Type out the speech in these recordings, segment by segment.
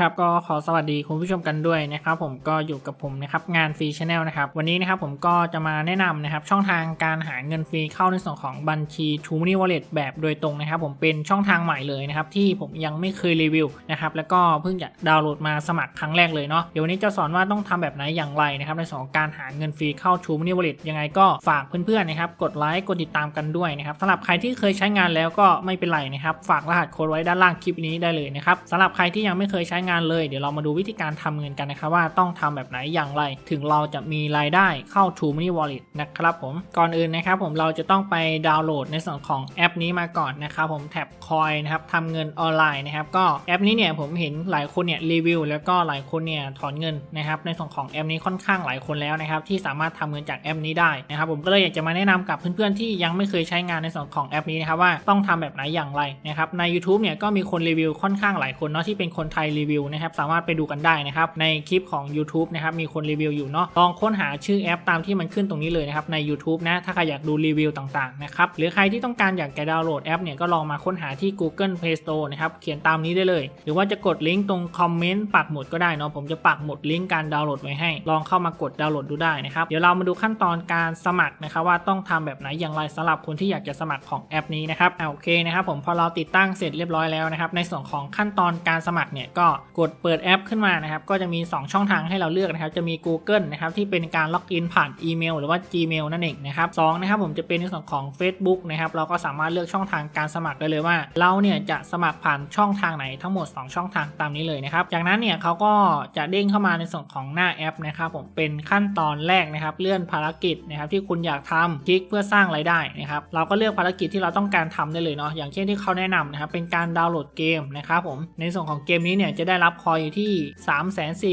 ครับก็ขอสวัสดีคุณผู้ชมกันด้วยนะครับผมก็อยู่กับผมนะครับงานฟรีชาแนลนะครับวันนี้นะครับผมก็จะมาแนะนำนะครับช่องทางการหาเงินฟรีเข้าในส่วนของบัญชี t ู m o n e y Wallet แบบโดยตรงนะครับ ผมเป็นช่องทางใหม่เลยนะครับที่ผมยังไม่เคยรีวิวนะครับแล้วก็เพิ่งจะดาวน์โหลดมาสมัครครั้งแรกเลยเนาะเดี๋ยววันนี้จะสอนว่าต้องทำแบบไหนอย่างไรนะครับในส่วนของการหาเงินฟรีเข้า t ู m o n e y Wallet ยังไงก็ฝากเพื่อนๆนะครับกดไลค์กดติดตามกันด้วยนะครับสำหรับใครที่เคยใช้งานแล้วก็ไม่เป็นไรนะครับฝากรหัสโค้ดไว้ด้านล่างคลิปนี้ได้เลยนะครับสำหรับใครที่ยังไม่เคยใช้งานเลย เดี๋ยวเรามาดูวิธีการทำเงินกันนะครับว่าต้องทำแบบไหนอย่างไร ถึงเราจะมีรายได้เข้า True Money Wallet นะครับผมก่อนอื่นนะครับผมเราจะต้องไปดาวน์โหลดในส่วนของแอปนี้มาก่อนนะครับผมแท็บคอยนะครับทำเงินออนไลน์นะครับก็แอปนี้เนี่ยผมเห็นหลายคนเนี่ยรีวิวแล้วก็หลายคนเนี่ยถอนเงินนะครับในส่วนของแอปนี้ค่อนข้างหลายคนแล้วนะครับที่สามารถทำเงินจากแอปนี้ได้นะครับผมก็เลยอยากจะมาแนะนำกับเพื่อนๆที่ยังไม่เคยใช้งานในส่วนของแอปนี้นะครับว่าต้องทำแบบไหนอย่างไรนะครับใน YouTube เนี่ยก็มีคนรีวิวค่อนข้างหลายคนเนาะที่เป็นคนไทยรีวิวนะครับสามารถไปดูกันได้นะครับในคลิปของ YouTube นะครับมีคนรีวิวอยู่เนาะลองค้นหาชื่อแอปตามที่มันขึ้นตรงนี้เลยนะครับใน YouTube นะถ้าใครอยากดูรีวิวต่างๆนะครับหรือใครที่ต้องการอยากจะดาวน์โหลดแอปเนี่ยก็ลองมาค้นหาที่ Google Play Store นะครับเขียนตามนี้ได้เลย หรือว่าจะกดลิงก์ตรงคอมเมนต์ปักหมุดก็ได้เนาะผมจะปักหมุดลิงก์การดาวน์โหลดไว้ให้ ลองเข้ามากดดาวน์โหลดดูได้นะครับเดี๋ยวเรามาดูขั้นตอนการสมัครนะครับว่าต้องทำแบบไหนอย่างไรสำหรับคนที่อยากจะสมัครของแอปนี้นะครับอ่าโอเคนะครับผมพอเราติดตั้งเสร็จเรียบร้อยแล้วนะครับในส่วนของขั้นตอนการสมัครเนี่ยก็กดเปิดแอปขึ้นมานะครับ ก็จะมี 2 ช่องทางให้เราเลือกนะครับ จะมี Google นะครับที่เป็นการล็อกอินผ่านอีเมลหรือว่า Gmail นั่นเองนะครับสองนะครับผมจะเป็นในส่วนของ Facebook นะครับ เราก็สามารถเลือกช่องทางการสมัครได้เลยว่า เราเนี่ยจะสมัครผ่านช่องทางไหนทั้งหมด 2 ช่องทางตามนี้เลยนะครับ จากนั้นเนี่ยเขาก็จะเด้งเข้ามาในส่วนของหน้าแอปนะครับผมเป็นขั้นตอนแรกนะครับ เลื่อนภารกิจนะครับที่คุณอยากทำคลิกเพื่อสร้างรายได้นะครับ เราก็เลือกภารกิจที่เราต้องการทำได้เลยเนาะอย่างเช่นที่เขาแนะนำนะครับเป็นการดาวน์โหลดเกมนะครับผมในส่วนของเกมนี้เนี่ยจะได้ได้รับคอยอยู่ที่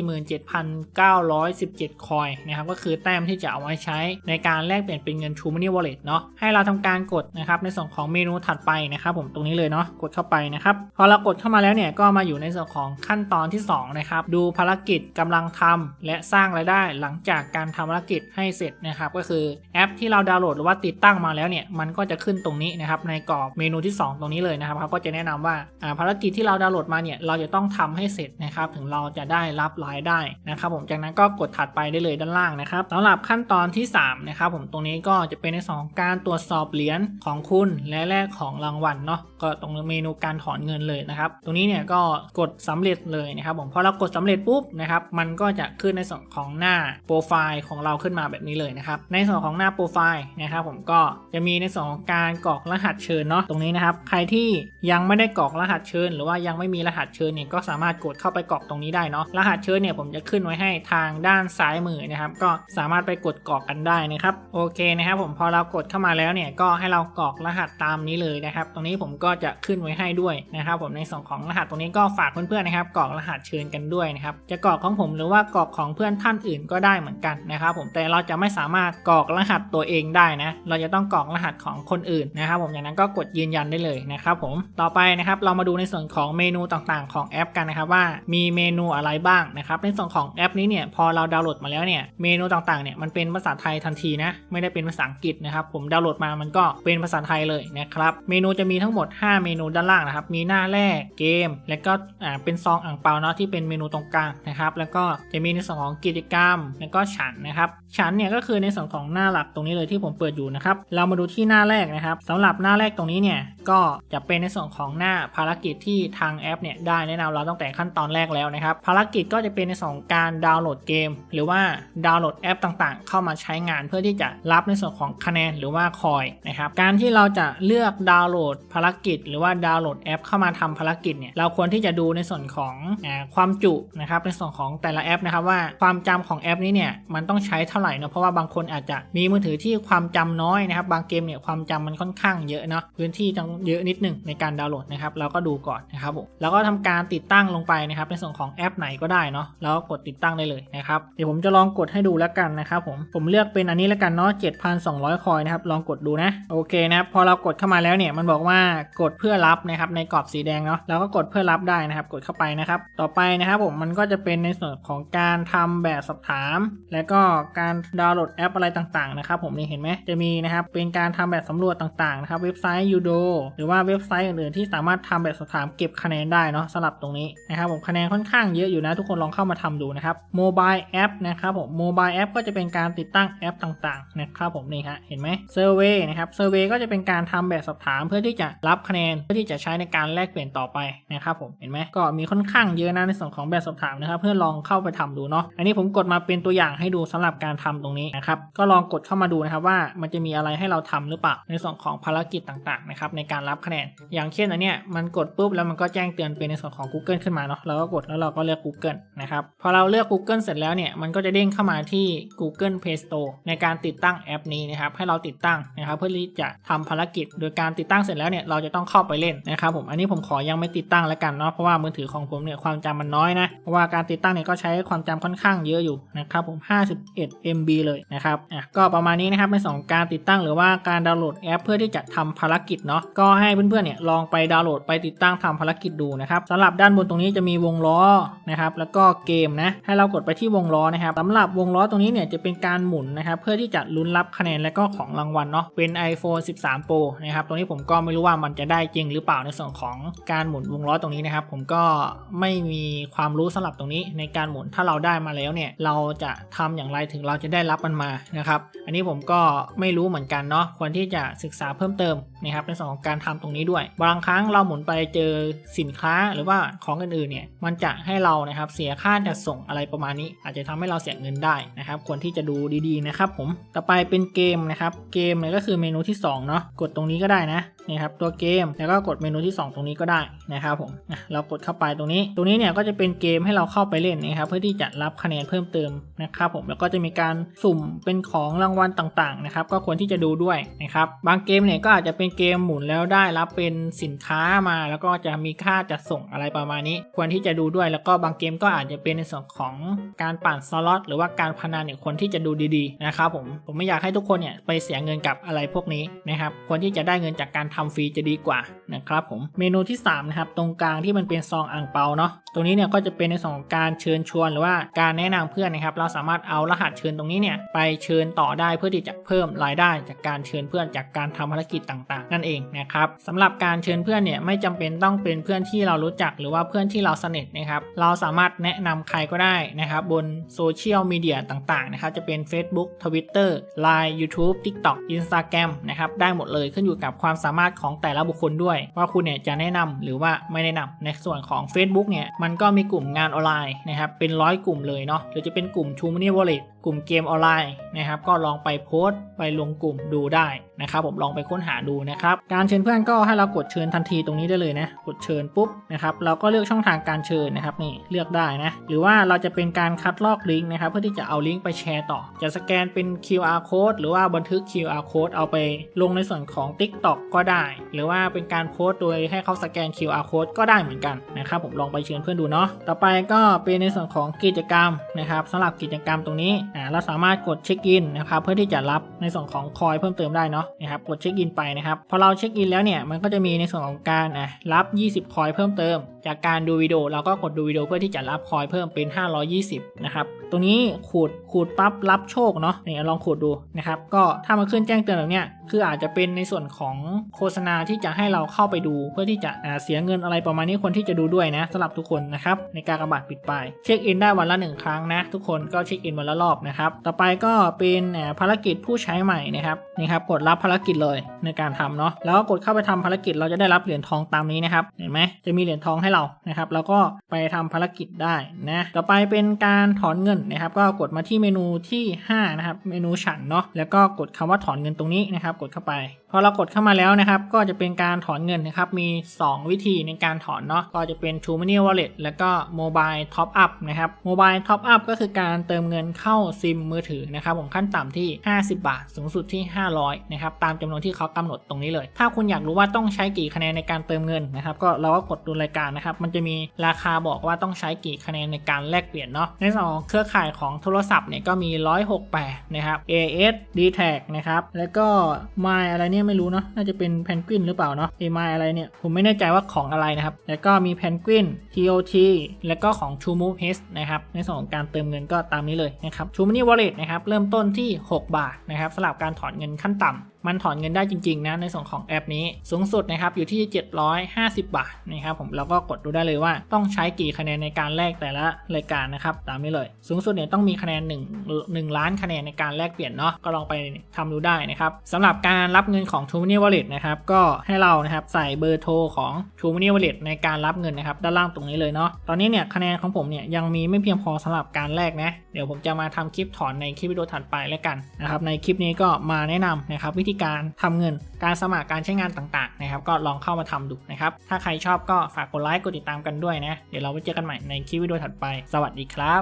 347,917 คอยนะครับก็คือแต้มที่จะเอาไว้ใช้ในการแลกเปลี่ยนเป็นเงิน True Money Wallet เนาะให้เราทำการกดนะครับในส่วนของเมนูถัดไปนะครับผมตรงนี้เลยเนาะกดเข้าไปนะครับพอเรากดเข้ามาแล้วเนี่ยก็มาอยู่ในส่วนของขั้นตอนที่ 2 นะครับ ดูภารกิจกำลังทำและสร้างรายได้หลังจากการทำภารกิจให้เสร็จนะครับก็คือแอปที่เราดาวน์โหลดหรือว่าติดตั้งมาแล้วเนี่ยมันก็จะขึ้นตรงนี้นะครับในกรอบเมนูที่ 2 ตรงนี้เลยนะครับเขาก็จะแนะนำว่าอ่าภารกิจที่เราดาวน์โหลดมาเนี่ยเราจะต้องทำให้เสร็จนะครับถึงเราจะได้รับรายได้นะครับผมจากนั้นก็กดถัดไปได้เลยด้านล่างนะครับสำหรับขั้นตอนที่3นะครับผมตรงนี้ก็จะเป็นในสองการตรวจสอบเหรียญของคุณและแลกของรางวัลเนาะก็ตรงเมนูการถอนเงินเลยนะครับตรงนี้เนี่ยก็กดสำเร็จเลยนะครับผมพอเรากดสำเร็จปุ๊บนะครับมันก็จะขึ้นในส่วนของหน้าโปรไฟล์ของเราขึ้นมาแบบนี้เลยนะครับในส่วนของหน้าโปรไฟล์นะครับผมก็จะมีในส่วนของการกรอกรหัสเชิญเนาะตรงนี้นะครับใครที่ยังไม่ได้กรอกรหัสเชิญ หรือว่ายังไม่มีรหัสเชิญเนี่ยก็สามารถกดเข้าไปกรอกตรงนี้ได้เนาะรหัสเชิญเนี่ยผมจะขึ้นไว้ให้ทางด้านซ้ายมือนะครับ ก็สามารถไปกดกรอกกันได้นะครับโอเคนะครับ ผมพอเรากดเข้ามาแล้วเนี่ยก็ให้เรากรอกรหัสตามนี้เลยนะครับ ตรงนี้ผมก็จะขึ้นไว้ให้ด้วยนะครับ ผมในส่วนของรหัสตรงนี้ก็ฝากเพื่อนๆนะครับกรอกรหัสเชิญกันด้วยนะครับจะกรอกของผมหรือว่ากรอกของเพื่อนท่านอื่นก็ได้เหมือนกันนะครับ ผมแต่เราจะไม่สามารถกรอกรหัสตัวเองได้นะเราจะต้องกรอกรหัสของคนอื่นนะครับ ผมจากนั้นก็กดยืนยันได้เลยนะครับ ผมต่อไปนะครับ เรามาดูในส่วนของเมนูต่างๆ ของแอปกันนะครับว่ามีเมนูอะไรบ้างนะครับในส่วนของแอปนี้เนี่ยพอเราดาวน์โหลดมาแล้วเนี่ยเมนูต่างๆเนี่ยมันเป็นภาษาไทยทันทีนะไม่ได้เป็นภาษาอังกฤษนะครับผมดาวน์โหลดมามันก็เป็นภาษาไทยเลยนะครับเมนูจะมีทั้งหมด 5 เมนูด้านล่างนะครับมีหน้าแรกเกม แล้วก็อ่าเป็นซองอ่างเปาเนาะที่เป็นเมนูตรงกลางนะครับแล้วก็จะมีในส่วนของกิจกรรม แล้วก็ฉันนะครับฉันเนี่ยก็คือในส่วนของหน้าหลักตรงนี้เลยที่ผมเปิดอยู่นะครับเรามาดูที่หน้าแรกนะครับสำหรับหน้าแรกตรงนี้เนี่ยก็จะเป็นในส่วนของหน้าภารกิจที่ทางแอปเนี่ยได้แนะนำเราตั้งแต่ขั้นตอนแรกแล้วนะครับ ภารกิจก็จะเป็นในส่วนของการดาวน์โหลดเกม หรือว่าดาวน์โหลดแอปต่างๆ เข้ามาใช้งานเพื่อที่จะรับในส่วนของคะแนนหรือว่าคอยนะครับการที่เราจะเลือกดาวน์โหลดภารกิจ หรือว่าดาวน์โหลดแอป เข้ามาทำภารกิจเนี่ยเราควรที่จะดูในส่วนของอความจุนะครับในส่วนของแต่ละแอปนะครับว่าความจำของแอปนี้เนี่ยมันต้องใช้เท่าไหร่เนาะเพราะว่าบางคนอาจจะมีมือถือที่ความจำน้อยนะครับ บางเกมเนี่ยความจำมันค่อนข้างเยอะเนาะพื้นที่ต้องเยอะนิดหนึงในการดาวน์โหลดนะครับเราก็ดูก่อนนะครับผมแล้วก็ทำการติดตั้งลงไปนะครับในส่วนของแอปไหนก็ได้เนาะแล้วกดติดตั้งได้เลยนะครับเดี๋ยวผมจะลองกดให้ดูแล้วกันนะครับผมผมเลือกเป็นอันนี้แล้วกันเนาะ7,200 คอยนะครับลองกดดูนะโอเคนะครับพอเรากดเข้ามาแล้วเนี่ยมันบอกว่ากดเพื่อรับนะครับในกรอบสีแดงเนาะเราก็กดเพื่อรับได้นะครับ กดเข้าไปนะครับ ต่อไปนะครับผมมันก็จะเป็นในส่วนของการทำแบบสอบถาม แล้วก็การดาวน์โหลดแอปอะไรต่างๆนะครับผมนี่เห็นไหมจะมีนะครับเป็นการทำแบบสำรวจต่างๆนะครับเว็บไซต์ยูโดหรือว่าเว็บไซต์อื่นๆที่สามารถทำแบบสอบถามเก็บคะแนนได้เนาะสำหรับตรงนี้นะครับผมคะแนนค่อนข้างเยอะอยู่นะทุกคนลองเข้ามาทำดูนะครับโมบายแอปนะครับผมโมบายแอปก็จะเป็นการติดตั้งแอปต่างๆนะครับผมนี่ฮะเห็นไหมเซอร์เวยนะครับเซอร์เวยก็จะเป็นการทำแบบสอบถามเพื่อที่จะรับคะแนนเพื่อที่จะใช้ในการแลกเปลี่ยนต่อไปนะครับผมเห็นไหมก็มีค่อนข้างเยอะนะในส่วนของแบบสอบถามนะครับเพื่อลองเข้าไปทำดูเนาะอันนี้ผมกดมาเป็นตัวอย่างให้ดูสำหรับการทำตรงนี้นะครับก็ลองกดเข้ามาดูนะครับว่ามันจะมีอะไรให้เราทำหรือเปล่าในส่วนของภารกิจต่างๆนะครับในการรับคะแนน อย่างเช่นอันเนี้ยมันกดปุ๊บแล้วมันก็แจ้งเตือนเป็นในส่วนของ Google ขึ้นมาเนาะเราก็กดแล้วเราก็เลือก Google นะครับพอเราเลือก Google เสร็จแล้วเนี่ยมันก็จะเด้งเข้ามาที่ Google Play Store ในการติดตั้งแอปนี้นะครับให้เราติดตั้งนะครับเพื่อที่จะทำภารกิจ โดยการติดตั้งเสร็จแล้วเนี่ยเราจะต้องเข้าไปเล่นนะครับผมอันนี้ผมขอยังไม่ติดตั้งแล้วกันเนาะเพราะว่ามือถือของผมเนี่ยความจำมันน้อยนะเพราะว่าการติดตั้งเนี่ยก็ใช้ความจำค่อนข้างเยอะอยู่นะครับผม 51 MB เลยนะครับอะก็ประมาณนี้นะครับในสองการติดตั้งหรือว่าการดาวน์โหลดแอป เพื่อที่จะทำภารกิจเนาะก็ให้เพื่อนๆเนี่ยลองไปดาวน์โหลดไปติดตั้งทำภารกิจดูนะครับสำหรับด้านบนตรงนี้จะมีวงล้อนะครับแล้วก็เกมนะให้เรากดไปที่วงล้อนะครับสำหรับวงล้อตรงนี้เนี่ยจะเป็นการหมุนนะครับเพื่อที่จะลุ้นรับคะแนนและก็ของรางวัลเนาะเป็น iPhone 13 Pro นะครับตรงนี้ผมก็ไม่รู้ว่ามันจะได้จริงหรือเปล่าในส่วนของการหมุนวงล้อตรงนี้นะครับผมก็ไม่มีความรู้สำหรับตรงนี้ในการหมุนถ้าเราได้มาแล้วเนี่ยเราจะทำอย่างไรถึงเราจะได้รับมันมานะครับอันนี้ผมก็ไม่รู้เหมือนกันเนาะควรที่จะศึกษาเพิ่มเติมนะครับในส่วนของการทำตรงนี้ด้วย บางครั้งเราหมุนไปเจอสินค้าหรือว่าของอื่นๆเนี่ยมันจะให้เรานะครับเสียค่าจัดส่งอะไรประมาณนี้ อาจจะทำให้เราเสียเงินได้นะครับควรที่จะดูดีๆนะครับผมต่อไปเป็นเกมนะครับเกมเนี่ยก็คือเมนูที่สองเนาะกดตรงนี้ก็ได้นะนี่ครับตัวเกมแล้วก็กดเมนูที่ 2 ตรงนี้ก็ได้นะครับผมเรากดเข้าไปตรงนี้ ตรงนี้เนี่ยก็จะเป็นเกมให้เราเข้าไปเล่นนะครับเพื่อที่จะรับคะแนนเพิ่มเติมนะครับผมแล้วก็จะมีการสุ่มเป็นของรางวัลต่างๆนะครับก็ควรที่จะดูด้วยนะครับบางเกมเนี่ยก็อาจจะเป็นเกมหมุนแล้วได้รับเป็นสินค้ามา แล้วก็จะมีค่าจัดส่งอะไรประมาณนี้ ควรที่จะดูด้วย แล้วก็บางเกมก็อาจจะเป็นในส่วนของการปั่นสล็อตหรือว่าการพนันเนี่ยควรที่จะดูดีๆนะครับผมผมไม่อยากให้ทุกคนเนี่ยไปเสียเงินกับอะไรพวกนี้นะครับควรที่จะได้เงินจากการทำฟรีจะดีกว่า นะครับผมเมนูที่3นะครับตรงกลางที่มันเป็นซองอ่างเปาเนาะตรงนี้เนี่ยก็จะเป็นในส่วนของการเชิญชวนหรือว่าการแนะนำเพื่อนนะครับ เราสามารถเอารหัสเชิญตรงนี้เนี่ยไปเชิญต่อได้เพื่อที่จะเพิ่มรายได้ จากการเชิญเพื่อนจากการทำภารกิจต่างๆ นั่นเองนะครับสำหรับการเชิญเพื่อนเนี่ยไม่จำเป็นต้องเป็นเพื่อนที่เรารู้จักหรือว่าเพื่อนที่เราสนิทนะครับเราสามารถแนะนำใครก็ได้นะครับบนโซเชียลมีเดียต่างๆนะครับจะเป็น Facebook Twitter Line YouTube TikTok Instagram นะครับได้หมดเลยขึ้นอยู่กับความสามารถของแต่ละบุคคลด้วยว่าคุณเนี่ยจะแนะนำหรือว่าไม่แนะนำในส่วนของ Facebook เนี่ยมันก็มีกลุ่มงานออนไลน์นะครับเป็นร้อยกลุ่มเลยเนาะหรือจะเป็นกลุ่ม True Money Wallet กลุ่มเกมออนไลน์นะครับ ก็ลองไปโพสต์ไปลงกลุ่มดูได้นะครับผมลองไปค้นหาดูนะครับ การเชิญเพื่อนก็ให้เรากดเชิญทันทีตรงนี้ได้เลยนะ กดเชิญปุ๊บนะครับ เราก็เลือกช่องทางการเชิญนะครับนี่เลือกได้นะ หรือว่าเราจะเป็นการคัดลอกลิงก์นะครับ เพื่อที่จะเอาลิงก์ไปแชร์ต่อ จะสแกนเป็น QR code หรือว่าบันทึก QR code เอาไปลงในส่วนของ TikTok ก็ได้ หรือว่าเป็นการโพสต์โดยให้เขาสแกน QR code ก็ได้เหมือนกันนะครับผมลองไปเชิญเพื่อนดูเนาะ ต่อไปก็เป็นในส่วนของกิจกรรมนะครับสำหรับกิจกรรมตรงนี้อ่าเราสามารถกดเช็คอินนะครับเพื่อที่จะรับในส่วนของคอยเพิ่มเติมได้เนาะนะครับกดเช็คอินไปนะครับพอเราเช็คอินแล้วเนี่ยมันก็จะมีในส่วนของการรับ 20 คอยเพิ่มเติมจากการดูวิดีโอเราก็กดดูวิดีโอเพื่อที่จะรับคอยเพิ่มเป็น 520 นะครับ ตรงนี้ขูดขูดปั๊บรับโชคเนาะนี่ลองขูดดูนะครับ ก็ถ้ามาขึ้นแจ้งเตือนแบบเนี้ยคืออาจจะเป็นในส่วนของโฆษณาที่จะให้เราเข้าไปดู เพื่อที่จะเสียเงินอะไรประมาณนี้คนที่จะดูด้วยนะสำหรับทุกคนนะครับในการกระบาดปิดไปเช็คอินได้วันละหนึ่งครั้งนะ ทุกคนก็เช็คอินวันละรอบนะครับต่อไปก็เป็นภารกิจผู้ใช้ใหม่นะครับนี่ครับกดรับภารกิจเลยในการทำเนาะแล้วก็กดเข้าไปทำภารกิจเราจะได้รับเหรียญทองตามนี้นะครับเห็นไหมจะมีเหรียญทองให้เรานะครับ แล้วก็ไปทำภารกิจได้นะต่อไปเป็นการถอนเงินนะครับ ก็กดมาที่เมนูที่ 5 นะครับ เมนูฉันเนาะแล้วก็กดคำว่าถอนเงินตรงนี้นะครับ กดเข้าไปพอเรากดเข้ามาแล้วนะครับ ก็จะเป็นการถอนเงินนะครับ มี 2 วิธีในการถอนเนาะ ก็จะเป็น True Money Wallet แล้วก็ Mobile Top Up นะครับ Mobile Top Up ก็คือการเติมเงินเข้าซิมมือถือนะครับ ผมขั้นต่ำที่ 50 บาท สูงสุดที่ 500 นะครับ ตามจำนวนที่เขากำหนดตรงนี้เลย ถ้าคุณอยากรู้ว่าต้องใช้กี่คะแนนในการเติมเงินนะครับ ก็เราก็กดดูรายการนะครับ มันจะมีราคาบอกว่าต้องใช้กี่คะแนนในการแลกเปลี่ยนเนาะ ในส่วนของเครือข่ายของโทรศัพท์เนี่ยก็มี 168 นะครับ AS d t a g นะครับ แล้วก็ My อะไรเนี่ยไม่รู้เนาะ น่าจะเป็นแพนกวินหรือเปล่าเนาะ A My อะไรเนี่ย ผมไม่แน่ใจว่าของอะไรนะครับ แล้วก็มีแพนกวิน TOT แล้วก็ของ True Move H นะครับ ในส่วนของการเติมเงินก็ตามนี้เลยนะครับ True Money Wallet นะครับ เริ่มต้นที่ 6 บาทนะครับสำหรับการถอนเงินขั้นต่ำ มันถอนเงินได้จริงๆนะในส่วนของแอปนี้ สูงสุดนะครับอยู่ที่ 750 บาทนะครับผมแล้วก็กดดูได้เลยว่าต้องใช้กี่คะแนนในการแลกแต่ละรายการนะครับตามนี้เลย สูงสุดเนี่ยต้องมีคะแนน1 1ล้านคะแนนในการแลกเปลี่ยนเนาะก็ลองไปทำดูได้นะครับสำหรับการรับเงินของ t r u e Money Wallet นะครับก็ให้เรานะครับใส่เบอร์โทรของ t r u e Money Wallet ในการรับเงินนะครับด้านล่างตรงนี้เลยเนาะตอนนี้เนี่ยคะแนนของผมเนี่ยยังมีไม่เพียงพอสำหรับการแลกนะเดี๋ยวผมจะมาทำคลิปถอนในคลิปวิดีโอถัดไปแล้วกันนะครับในคลิปนี้ก็มาแนะนำนะครับวิธีการทำเงิน การสมัครการใช้งานต่างๆนะครับ ก็ลองเข้ามาทำดูนะครับ ถ้าใครชอบก็ฝากกดไลค์กดติดตามกันด้วยนะ เดี๋ยวเราไว้เจอกันใหม่ในคลิปวิดีโอถัดไป สวัสดีครับ